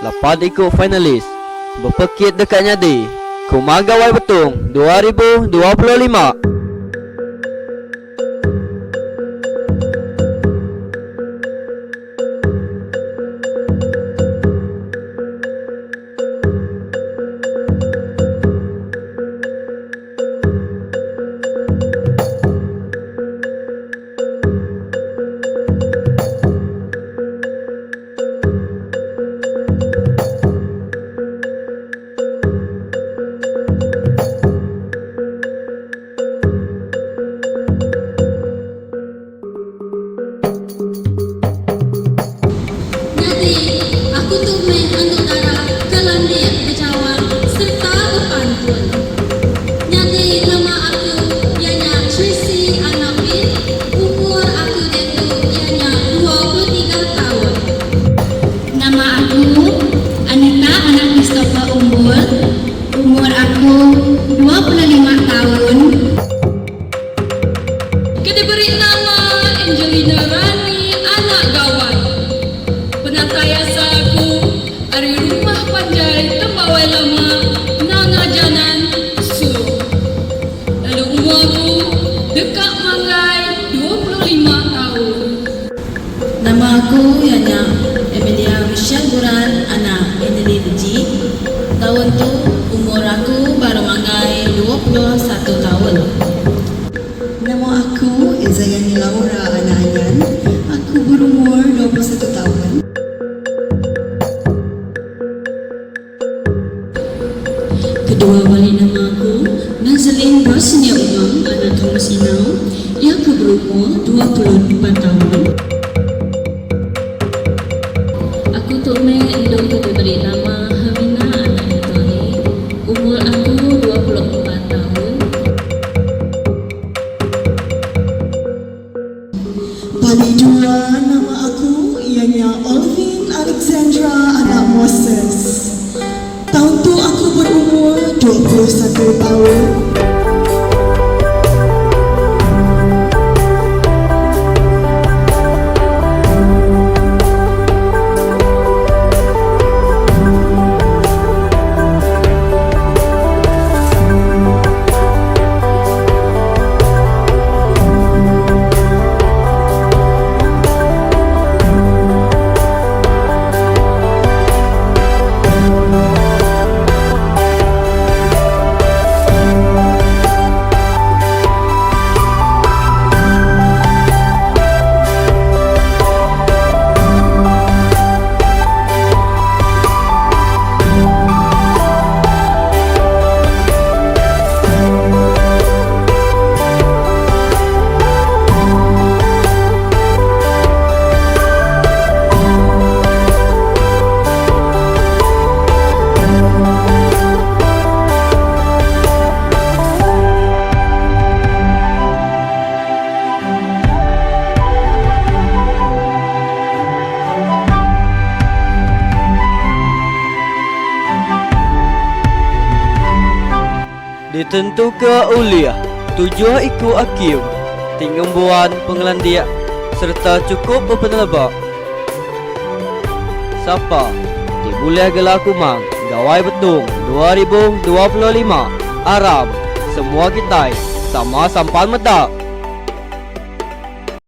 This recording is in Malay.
Lepas ikut finalis Berpekit dekat nyadi Kumagawai Betung 2025 Jadi aku tuh main anggota darah. Aku Yanya Emilia Michelle Buran Anak Beji. Tahun tu umur aku baru mangai 21 tahun. Nama aku Izayani Laura Ananyan. Aku berumur 21 tahun. Kedua wali nama aku Nazlin Rosnia Umang Anak Thomas Inau. Ia aku berumur 24 tahun. Aku tumai induk kita beri nama Hamina Anak Anthony. Umur aku 24 tahun. Bagi dua nama aku ianya Olvin Alexandra anak Moses. Tahun tu aku berumur 21 tahun. Ditentu ke uliah Tujuh ikut akim Tinggembuan pengelandiak Serta cukup berpenelebak Sapa Di bulia gelar kumang Gawai Betung 2025 Aram Semua kita Sama sampan medak